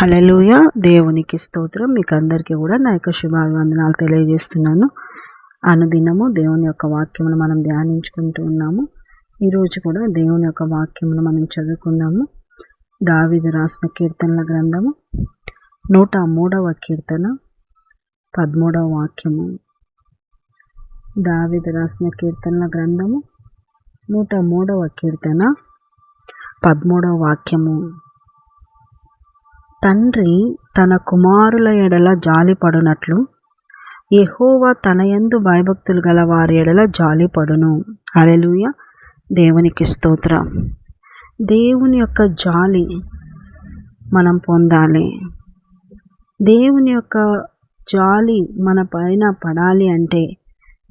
హలలుయ దేవునికి స్తోత్రం. మీకు అందరికీ కూడా నా యొక్క శుభాభివందనాలు తెలియజేస్తున్నాను. అనుదినము దేవుని యొక్క వాక్యమును మనం ధ్యానించుకుంటూ ఉన్నాము. ఈరోజు కూడా దేవుని యొక్క వాక్యమును మనం చదువుకున్నాము దావిది రాసిన కీర్తనల గ్రంథము. నూట మూడవ కీర్తన. పదమూడవ వాక్యము. దావిది రాసిన కీర్తనల గ్రంథము. నూట మూడవ కీర్తన. పదమూడవ వాక్యము. తండ్రి తన కుమారుల ఎడల జాలిపడునట్లు యహోవా తన యందు భయభక్తులు గల వారి ఎడల జాలిపడును. అలెలుయ దేవునికి స్తోత్ర. దేవుని యొక్క జాలి మనం పొందాలి. దేవుని యొక్క జాలి మన పైన పడాలి అంటే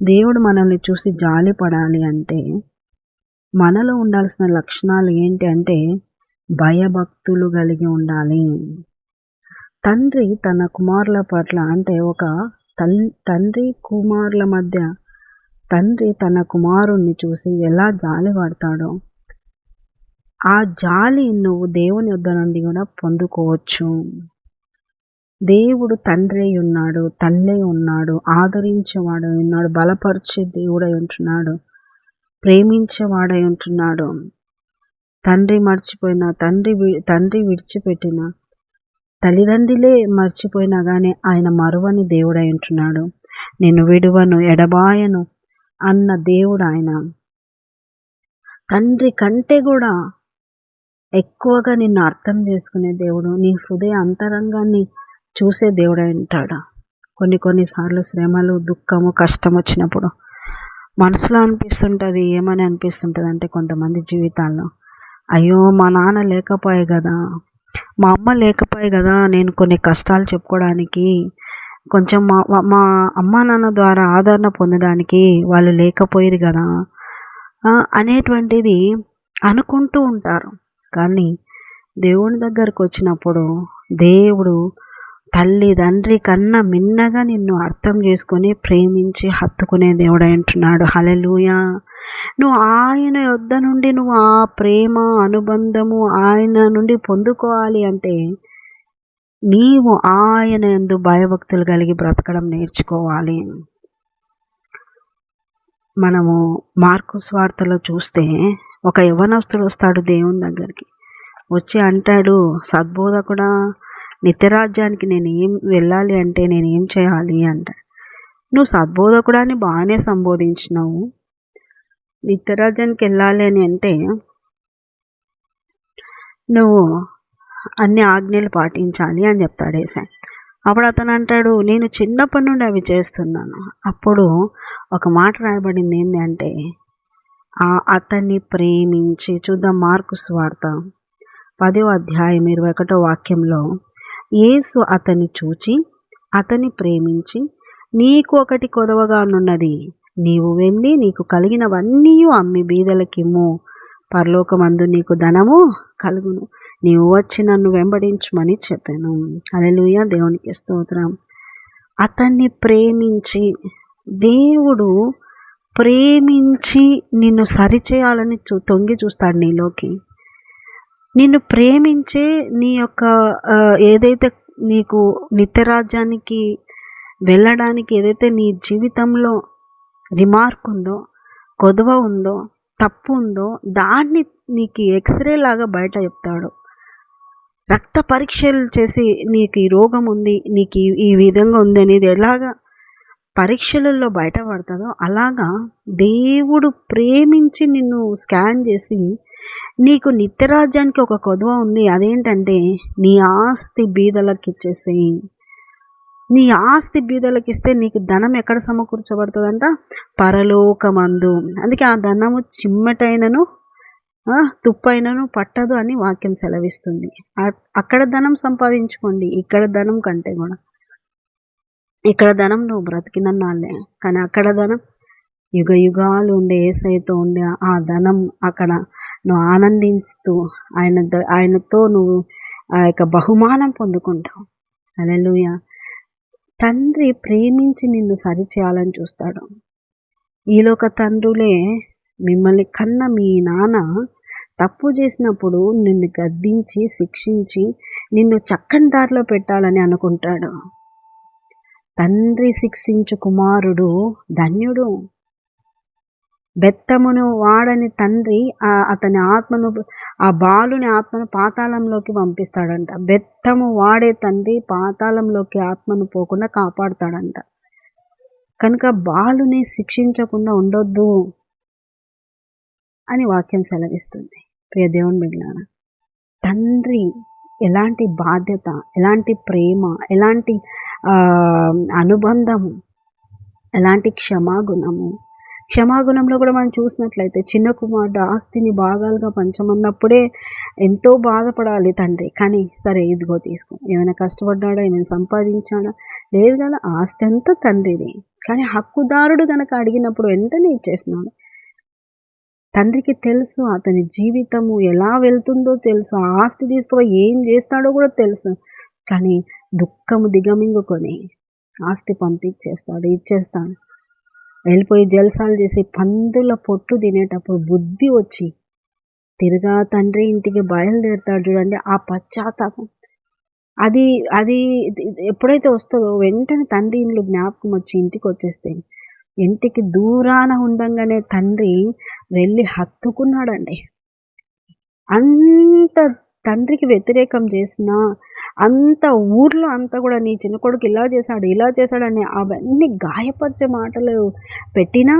దేవుడు మనల్ని చూసి జాలి పడాలి అంటే మనలో ఉండాల్సిన లక్షణాలు ఏంటి అంటే భయభక్తులు కలిగి ఉండాలి. తండ్రి తన కుమారుల పట్ల అంటే ఒక తల్ తండ్రి కుమారుల మధ్య తండ్రి తన కుమారుణ్ణి చూసి ఎలా జాలి పడతాడో ఆ జాలి నువ్వు దేవుని వద్ద నుండి కూడా పొందుకోవచ్చు. దేవుడు తండ్రి ఉన్నాడు తల్లే ఉన్నాడు ఆదరించేవాడై ఉన్నాడు బలపరిచే దేవుడై ఉంటున్నాడు ప్రేమించేవాడై ఉంటున్నాడు. తండ్రి మర్చిపోయిన తండ్రి తండ్రి విడిచిపెట్టిన తల్లిదండ్రులే మర్చిపోయినా కానీ ఆయన మరువని దేవుడై ఉంటున్నాడు. నేను విడువను ఎడబాయను అన్న దేవుడు ఆయన. తండ్రి కంటే కూడా ఎక్కువగా నిన్ను అర్థం చేసుకునే దేవుడు నీ హృదయ అంతరంగాన్ని చూసే దేవుడై ఉంటాడు. కొన్ని కొన్నిసార్లు శ్రమలు దుఃఖము కష్టం వచ్చినప్పుడు మనసులో అనిపిస్తుంటుంది ఏమని అనిపిస్తుంటుంది అంటే కొంతమంది జీవితాల్లో అయ్యో మా నాన్న లేకపోయే కదా. మా అమ్మ లేకపోయే కదా నేను కొన్ని కష్టాలు చెప్పుకోవడానికి. కొంచెం మా మా అమ్మ నాన్న ద్వారా ఆదరణ పొందడానికి వాళ్ళు లేకపోయారు కదా. అనేటువంటిది అనుకుంటూ ఉంటారు. కానీ దేవుని దగ్గరకు వచ్చినప్పుడు దేవుడు తల్లి తండ్రి కన్నా మిన్నగా నిన్ను అర్థం చేసుకొని ప్రేమించి హత్తుకునే దేవుడు అంటున్నాడు హలెలుయా నువ్వు ఆయన యొద్ద నుండి నువ్వు ఆ ప్రేమ అనుబంధము ఆయన నుండి పొందుకోవాలి అంటే నీవు ఆయన ఎందు భయభక్తులు కలిగి బ్రతకడం నేర్చుకోవాలి. మనము మార్కు స్వార్థలో చూస్తే ఒక యవనస్తుడు వస్తాడు దేవుని దగ్గరికి. వచ్చి అంటాడు సద్బోధకుడా నిత్యరాజ్యానికి నేను ఏం వెళ్ళాలి అంటే నేను ఏం చేయాలి అంట. నువ్వు సద్బోధకుడాన్ని బాగానే సంబోధించినావు. నిత్యరాజ్యానికి వెళ్ళాలి అని అంటే నువ్వు అన్ని ఆజ్ఞలు పాటించాలి అని చెప్తాడు ఏసా. అప్పుడు అతను అంటాడు నేను చిన్నప్పటి నుండి అవి చేస్తున్నాను. అప్పుడు ఒక మాట రాయబడింది ఏంటి అంటే అతన్ని ప్రేమించి చూద్దాం మార్కు స్వార్థ పదో అధ్యాయం ఇరవై ఒకటో వాక్యంలో యేసు అతన్ని చూచి అతని ప్రేమించి నీకు ఒకటి కొదవగానున్నది నీవు వెళ్ళి నీకు కలిగినవన్నీ అమ్మి బీదలకిమ్ము. పరలోకమందు నీకు ధనము కలుగును. నీవు వచ్చి నన్ను వెంబడించమని చెప్పాను. అలెలుయ దేవునికి స్తోత్రం. అతన్ని ప్రేమించి దేవుడు ప్రేమించి నిన్ను సరిచేయాలని చూ తొంగి చూస్తాడు నీలోకి. నిన్ను ప్రేమించే నీ యొక్క ఏదైతే నీకు నిత్యరాజ్యానికి వెళ్ళడానికి ఏదైతే నీ జీవితంలో రిమార్క్ ఉందో కొదవ ఉందో తప్పు ఉందో దాన్ని నీకు ఎక్స్రే లాగా బయట చెప్తాడు. రక్త పరీక్షలు చేసి నీకు ఈ రోగం ఉంది నీకు ఈ విధంగా ఉంది అనేది ఎలాగా పరీక్షలలో బయటపడుతుందో అలాగా దేవుడు ప్రేమించి నిన్ను స్కాన్ చేసి నీకు నిత్యరాజ్యానికి ఒక కొదవ ఉంది. అదేంటంటే నీ ఆస్తి బీదలకు ఇచ్చేసేయి నీ ఆస్తి బీదలకు ఇస్తే నీకు ధనం ఎక్కడ సమకూర్చబడుతుందంట? పరలోకమందు. అందుకే ఆ ధనము చిమ్మటైనను తుప్పైనను పట్టదు అని వాక్యం సెలవిస్తుంది. అక్కడ ధనం సంపాదించుకోండి ఇక్కడ ధనం కంటే కూడా. ఇక్కడ ధనం నువ్వు బ్రతికినన్నాళ్ళే కానీ అక్కడ ధనం యుగ యుగాలు ఉండే ఏసైతో ఉండే ఆ ధనం అక్కడ నువ్వు ఆనందిస్తూ ఆయన ఆయనతో నువ్వు ఆ యొక్క బహుమానం పొందుకుంటావు. అలెలుయ తండ్రి ప్రేమించి నిన్ను సరిచేయాలని చూస్తాడు. ఈలోక తండ్రులే మిమ్మల్ని కన్న మీ నాన్న తప్పు చేసినప్పుడు నిన్ను గద్దించి శిక్షించి నిన్ను చక్కని దారిలో పెట్టాలని అనుకుంటాడు. తండ్రి శిక్షించు కుమారుడు ధన్యుడు. బెత్తమును వాడని తండ్రి ఆ అతని ఆత్మను ఆ బాలుని ఆత్మను పాతాళంలోకి పంపిస్తాడంట. బెత్తము వాడే తండ్రి పాతాళంలోకి ఆత్మను పోకుండా కాపాడుతాడంట. కనుక బాలుని శిక్షించకుండా ఉండొద్దు అని వాక్యం సెలవిస్తుంది. ప్రియ దేవుని బిడ్డారా తండ్రి ఎలాంటి బాధ్యత ఎలాంటి ప్రేమ ఎలాంటి అనుబంధము ఎలాంటి క్షమాగుణము క్షమాగుణంలో కూడా మనం చూసినట్లయితే చిన్న కుమారుడు ఆస్తిని భాగాలుగా పంచమన్నప్పుడే ఎంతో బాధపడాలి తండ్రి. కానీ సరే ఇదిగో తీసుకో. ఏమైనా కష్టపడ్డాడా? ఏమైనా సంపాదించాడా? లేదు కదా ఆస్తి అంతా తండ్రిది. కానీ హక్కుదారుడు కనుక అడిగినప్పుడు వెంటనే ఇచ్చేసినాడు తండ్రికి తెలుసు అతని జీవితము ఎలా వెళ్తుందో తెలుసు ఆస్తి తీసుకుపోయి ఏం చేస్తాడో కూడా తెలుసు. కానీ దుఃఖము దిగమింగుకొని ఆస్తి పంపించేస్తాడు ఇచ్చేస్తాడు. వెళ్ళిపోయి జల్సాలు చేసి పందుల పొట్టు తినేటప్పుడు బుద్ధి వచ్చి తిరుగా తండ్రి ఇంటికి బయలుదేరుతాడు చూడండి ఆ పశ్చాత్తాపం. అది అది ఎప్పుడైతే వస్తుందో వెంటనే తండ్రి ఇంట్లో జ్ఞాపకం వచ్చి ఇంటికి వచ్చేస్తే ఇంటికి దూరాన ఉండంగానే తండ్రి వెళ్ళి హత్తుకున్నాడండి. అంత తండ్రికి వ్యతిరేకం చేసిన అంత ఊర్లో అంతా కూడా నీ చిన్న కొడుకు ఇలా చేశాడు ఇలా చేశాడని అవన్నీ గాయపరిచే మాటలు పెట్టినా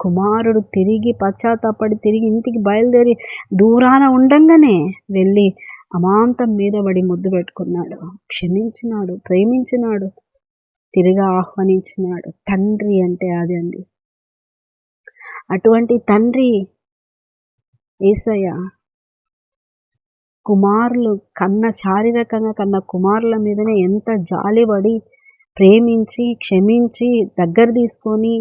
కుమారుడు తిరిగి పశ్చాత్తాపడి తిరిగి ఇంటికి బయలుదేరి దూరాన ఉండంగానే వెళ్ళి అమాంతం మీద పడి ముద్దు పెట్టుకున్నాడు. క్షమించినాడు ప్రేమించినాడు తిరిగి ఆహ్వానించినాడు. తండ్రి అంటే అది అండి. అటువంటి తండ్రి ఏసయ్య కుమారులు కన్న శారీరకంగా కన్న కుమారుల మీదనే ఎంత జాలిపడి ప్రేమించి క్షమించి దగ్గర తీసుకొని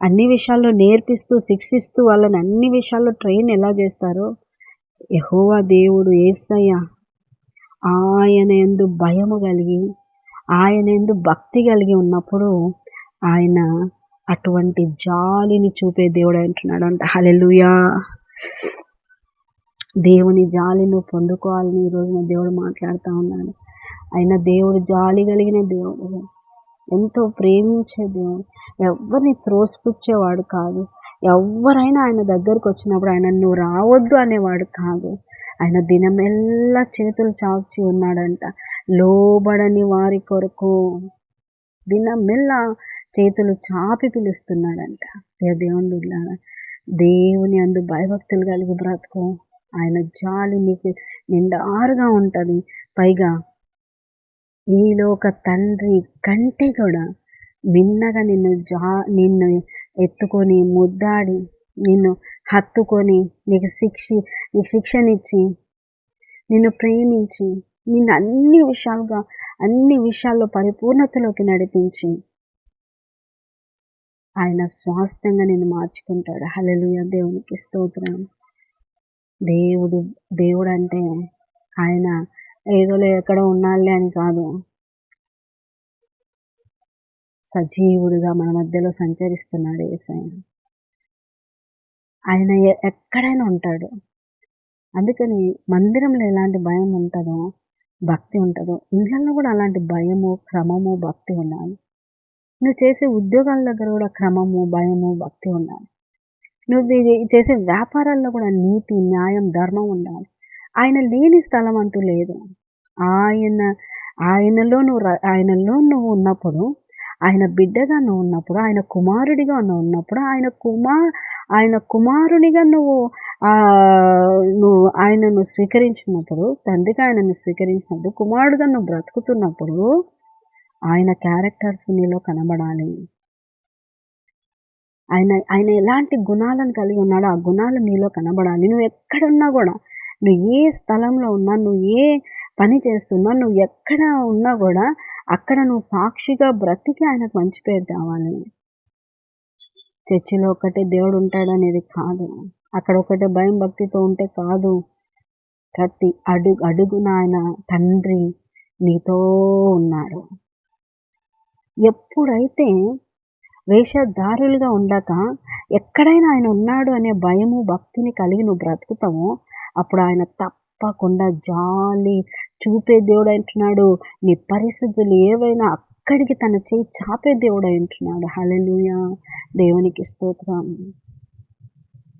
అన్ని విషయాల్లో నేర్పిస్తూ శిక్షిస్తూ వాళ్ళని అన్ని విషయాల్లో ట్రైన్ ఎలా చేస్తారో యహోవా దేవుడు ఏసయ్య ఆయన ఎందు భయము కలిగి ఆయన ఎందు భక్తి కలిగి ఉన్నప్పుడు ఆయన అటువంటి జాలిని చూపే దేవుడు అంటున్నాడు అంట హలెలుయా దేవుని జాలి నువ్వు పొందుకోవాలని ఈరోజు దేవుడు మాట్లాడుతూ ఉన్నాడు. ఆయన దేవుడు జాలి కలిగిన దేవుడు ఎంతో ప్రేమించే దేవుడు. ఎవరిని త్రోసిపుచ్చేవాడు కాదు. ఎవరైనా ఆయన దగ్గరకు వచ్చినప్పుడు ఆయన నువ్వు రావద్దు అనేవాడు కాదు. ఆయన దినమెల్లా చేతులు చాచి ఉన్నాడంట. లోబడని వారి కొరకు దినమెల్లా చేతులు చాపి పిలుస్తున్నాడంట. దేవుని దేవుని అందు భయభక్తులు కలిగి బ్రతుకు. ఆయన జాలి నీకు నిండారుగా ఉంటుంది. పైగా నీలో ఒక తండ్రి కంటే కూడా మిన్నగా నిన్ను జా నిన్ను ఎత్తుకొని ముద్దాడి నిన్ను హత్తుకొని నీకు శిక్ష నీకు శిక్షనిచ్చి నిన్ను ప్రేమించి నిన్ను అన్ని విషయాలుగా అన్ని విషయాల్లో పరిపూర్ణతలోకి నడిపించి ఆయన స్వాస్థ్యంగా నేను మార్చుకుంటాడు. హలలుయ దేవునికి స్తోత్రం. దేవుడు దేవుడు అంటే ఆయన ఏదోలే ఎక్కడ ఉన్నాళ్ళే అని కాదు. సజీవుడిగా మన మధ్యలో సంచరిస్తున్నాడు ఏసయ ఆయన ఎక్కడైనా ఉంటాడు. అందుకని మందిరంలో ఎలాంటి భయం ఉంటుందో భక్తి ఉంటుందో ఇంట్లో కూడా అలాంటి భయము క్రమము భక్తి ఉండాలి. నువ్వు చేసే ఉద్యోగాల దగ్గర కూడా క్రమము భయము భక్తి ఉండాలి. నువ్వు చేసే వ్యాపారాల్లో కూడా నీతి న్యాయం ధర్మం ఉండాలి. ఆయన లేని స్థలం అంటూ లేదు. ఆయన ఆయనలో నువ్వు ఆయనలో నువ్వు ఉన్నప్పుడు ఆయన బిడ్డగా నువ్వు ఉన్నప్పుడు ఆయన కుమారుడిగా నువ్వు ఉన్నప్పుడు ఆయన కుమార్ ఆయన కుమారునిగా నువ్వు నువ్వు ఆయనను స్వీకరించినప్పుడు తండ్రిగా ఆయనను స్వీకరించినప్పుడు కుమారుడుగా నువ్వు బ్రతుకుతున్నప్పుడు ఆయన క్యారెక్టర్స్ నీలో కనబడాలి. ఆయన ఆయన ఎలాంటి గుణాలను కలిగి ఉన్నాడో ఆ గుణాలు నీలో కనబడాలి. నువ్వు ఎక్కడున్నా కూడా నువ్వు ఏ స్థలంలో ఉన్నా నువ్వు ఏ పని చేస్తున్నా నువ్వు ఎక్కడ ఉన్నా కూడా అక్కడ నువ్వు సాక్షిగా బ్రతికి ఆయనకు మంచి పేరు తేవాలి. చర్చిలో ఒకటే దేవుడు ఉంటాడనేది కాదు. అక్కడ ఒకటే భయం భక్తితో ఉంటే కాదు. ప్రతి అడుగు అడుగున ఆయన తండ్రి నీతో ఉన్నాడు ఎప్పుడైతే వేషధారులుగా ఉండక ఎక్కడైనా ఆయన ఉన్నాడు అనే భయము భక్తిని కలిగి నువ్వు బ్రతుకుతావో అప్పుడు ఆయన తప్పకుండా జాలి చూపే దేవుడు అంటున్నాడు నీ పరిస్థితులు ఏవైనా అక్కడికి తన చేయి చాపే దేవుడు అంటున్నాడు హలలుయా దేవునికి స్తోత్రం.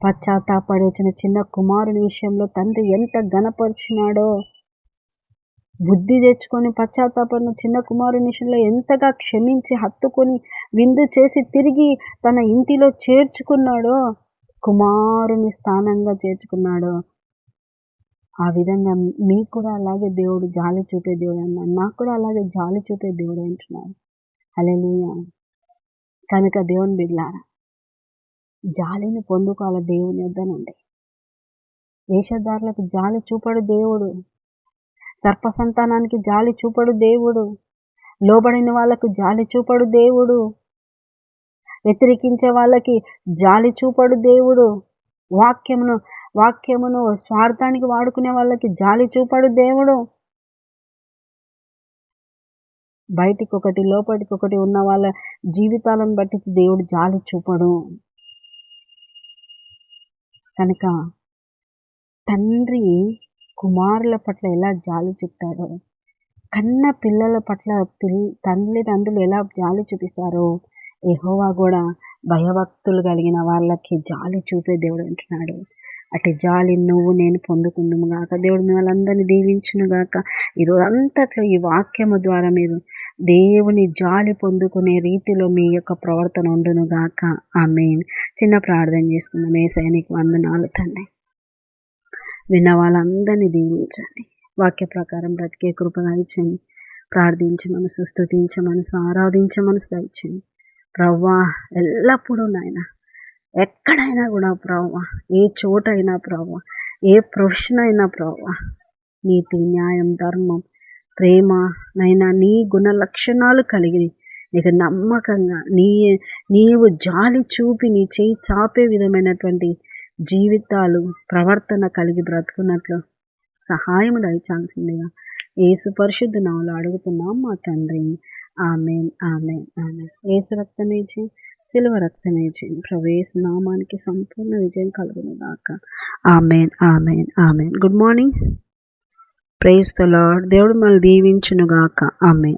పశ్చాత్తాపడి వచ్చిన చిన్న కుమారుని విషయంలో తండ్రి ఎంత గణపరిచినాడో బుద్ధి తెచ్చుకొని పశ్చాత్తాపడిన చిన్న కుమారుని విషయంలో ఎంతగా క్షమించి హత్తుకొని విందు చేసి తిరిగి తన ఇంటిలో చేర్చుకున్నాడో? కుమారుని స్థానంగా చేర్చుకున్నాడో? ఆ విధంగా మీకు కూడా అలాగే దేవుడు జాలి చూపే దేవుడు అన్నాడు నాకు కూడా అలాగే జాలి చూపే దేవుడు అంటున్నాడు అలెలుయ కనుక దేవుని బిడ్లారా జాలిని పొందుకోవాలి దేవుని వద్దనండి. వేషధారులకు జాలి చూపడు దేవుడు. సర్ప సంతానానికి జాలి చూపడు దేవుడు. లోబడిన వాళ్ళకు జాలి చూపడు దేవుడు. వ్యతిరేకించే వాళ్ళకి జాలి చూపడు దేవుడు. వాక్యమును వాక్యమును స్వార్థానికి వాడుకునే వాళ్ళకి జాలి చూపడు దేవుడు. బయటికి ఒకటి లోపలికి ఒకటి ఉన్న వాళ్ళ జీవితాలను బట్టి దేవుడు జాలి చూపడు. కనుక తండ్రి కుమారుల పట్ల ఎలా జాలి చూపుతారో కన్న పిల్లల పట్ల పిల్ తల్లిదండ్రులు ఎలా జాలి చూపిస్తారో ఎహోవా కూడా భయభక్తులు కలిగిన వాళ్ళకి జాలి చూపే దేవుడు అంటున్నాడు. అటు జాలి నువ్వు నేను పొందుకుందుము గాక. దేవుడు మిమ్మల్ని దీవించును గాక. ఈరోజు అంతట్లో ఈ వాక్యము ద్వారా మీరు దేవుని జాలి పొందుకునే రీతిలో మీ యొక్క ప్రవర్తన ఉండును గాక. ఆమె చిన్న ప్రార్థన చేసుకుందాం. ఏ సైనిక వందనాలు తండ్రి. విన్న వాళ్ళందరినీ దీవించండి. వాక్య ప్రకారం బ్రతికే కృపగా ఇచ్చండి ప్రార్థించ మనసు స్థుతించ మనసు ఆరాధించ మనసు దయచండి ప్రవ్వా ఎల్లప్పుడూ నాయన ఎక్కడైనా కూడా ప్రవ్వా ఏ చోటైనా ప్రవ్వా ఏ ప్రొఫెషన్ అయినా ప్రవ్వా నీతి న్యాయం ధర్మం ప్రేమ నైనా నీ గుణ లక్షణాలు కలిగి నీకు నమ్మకంగా నీ నీవు జాలి చూపి నీ చేయి చాపే విధమైనటువంటి జీవితాలు ప్రవర్తన కలిగి బ్రతుకున్నట్లు సహాయము దయచాల్సిందిగా ఏసు పరిశుద్ధ నావులు అడుగుతున్నాం మా తండ్రి. Amen amen amen. ఏసు రక్తమేచి సిలువ రక్తమేచి ప్రవేశ నామానికి సంపూర్ణ విజయం కలుగును గాక. Amen amen amen. Good morning praise the Lord దేవుడు మళ్ళీ దీవించును గాక. ఆమెన్.